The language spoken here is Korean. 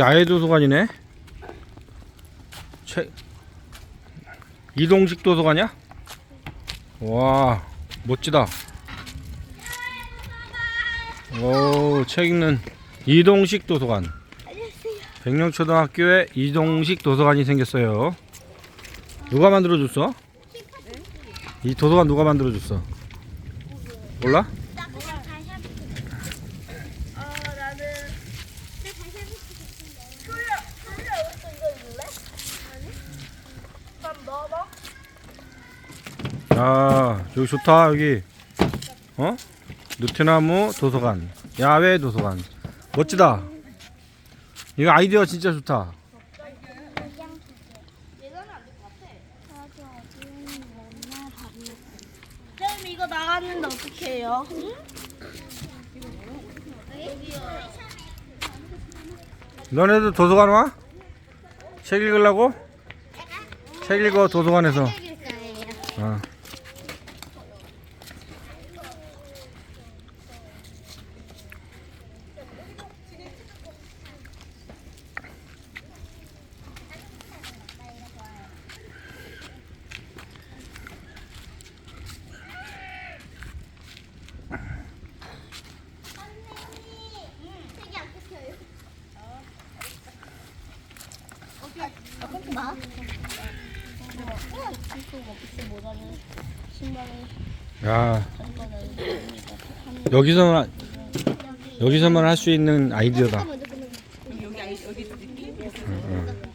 아예 도서관이네. 책 이동식 도서관이야? 와 멋지다. 오, 책 읽는 이동식 도서관. 백령초등학교에 이동식 도서관이 생겼어요. 누가 만들어줬어? 이 도서관 누가 만들어줬어? 몰라? 어 나는 소야 소야 여기서 이거 입을래? 아니 그럼 넣어봐 야, 여기 좋다, 여기. 어? 느티나무 도서관. 야외 도서관. 멋지다. 이거 아이디어 진짜 좋다. 쌤 이거 나갔는데 어떻게 해요? 너네도 도서관 와? 책 읽으려고? 책 읽어, 도서관에서. 신고 야. 여기서만 여기서만 할 수 있는 아이디어다.